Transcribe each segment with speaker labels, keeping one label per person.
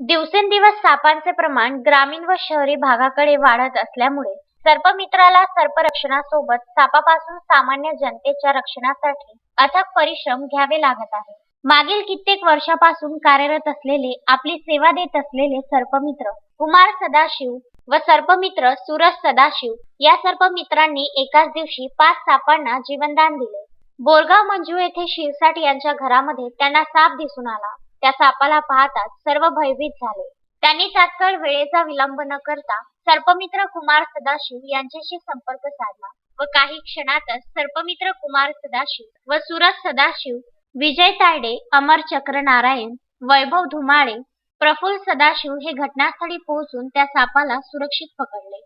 Speaker 1: दिवसेंदिवस सापांचे प्रमाण ग्रामीण व शहरी भागाकडे वाढत असल्यामुळे सर्पमित्राला सर्परक्षणासोबत सापापासून सामान्य जनतेच्या रक्षणासाठी अथक परिश्रम घ्यावे लागत आहे. मागील कित्येक वर्षापासून कार्यरत असलेले आपली सेवा देत असलेले सर्पमित्र कुमार सदाशिव व सर्पमित्र सूरज सदाशिव या सर्पमित्रांनी एकाच दिवशी पाच सापांना जीवनदान दिले. बोरगाव मंजू येथे शिरसाट यांच्या घरामध्ये त्यांना साप दिसून आला. त्या सापाला पाहताच सर्व भयभीत झाले. त्यांनी तात्काळ वेळेचा विलंब न करता सर्पमित्र कुमार सदाशिव यांच्याशी संपर्क साधला व काही क्षणातच सर्पमित्र कुमार सदाशिव व सुरज सदाशिव विजय तायडे अमर चक्र नारायण वैभव धुमाळे प्रफुल्ल सदाशिव हे घटनास्थळी पोहोचून त्या सापाला सुरक्षित पकडले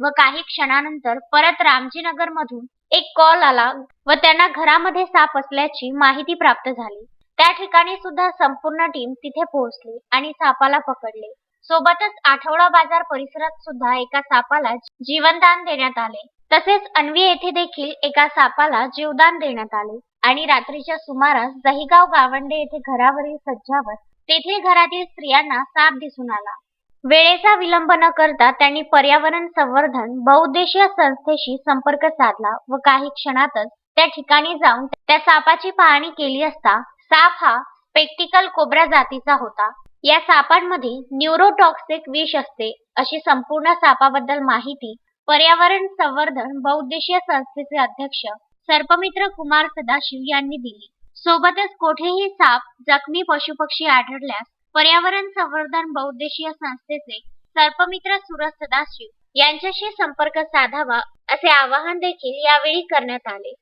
Speaker 1: व काही क्षणानंतर परत रामजीनगर मधून एक कॉल आला व त्यांना घरामध्ये साप असल्याची माहिती प्राप्त झाली. त्या ठिकाणी सुद्धा संपूर्ण टीम तिथे पोहोचली आणि सापाला पकडले. सोबतच आठवडा बाजार परिसरात सुद्धा एका सापाला जीवनदान देण्यात आले. तसेच अन्वी येथे देखील एका सापाला जीवदान देण्यात आले. आणि रात्रीच्या सुमारास दहिगाव गावंडे येथे घरावरील सज्जावर तेथील घरातील स्त्रियांना साप दिसून आला. वेळेचा विलंब न करता त्यांनी पर्यावरण संवर्धन बहुउद्देशीय संस्थेशी संपर्क साधला व काही क्षणातच त्या ठिकाणी जाऊन त्या सापाची पाहणी केली असता साप हा स्पेक्टिकल कोब्रा जातीचा होता. या सापांमध्ये न्यूरोटॉक्सिक विष असते अशी संपूर्ण सापाबद्दल माहिती पर्यावरण संवर्धन बहुउद्देशीय संस्थेचे अध्यक्ष सर्पमित्र कुमार सदाशिव यांनी दिली. सोबतच कोठेही साप जखमी पशुपक्षी आढळल्यास पर्यावरण संवर्धन बहुउद्देशीय संस्थेचे सर्पमित्र सुरज सदाशिव यांच्याशी संपर्क साधावा असे आवाहन देखील यावेळी करण्यात आले.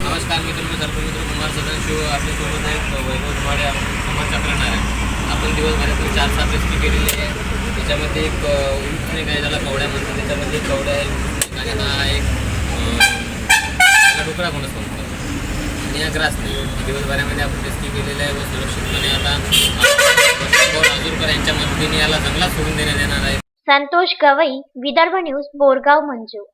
Speaker 2: नमस्कार मित्र सर्पमित्र कुमार सदाशिव आपल्यासोबत आहेत. वैभव धुमाडे आपण कुमार चक्रण आहे. आपण दिवसभरातून चार सात रेसिपी केलेली आहे त्याच्यामध्ये एक उठणे काय त्याला कवड्या म्हणतात. त्याच्यामध्ये एक कवड्या आहे हा एक त्याला डोकरा म्हणत म्हणतो आणि हा ग्रास नाही. दिवसभरामध्ये आपण रेस्क्यू केलेला आहे व सुरक्षितपणे आता अजूरकर यांच्या मदतीने याला जंगलात सोडून देण्यात येणार आहे.
Speaker 1: संतोष गवई विदर्भ न्यूज बोरगाव मंजू.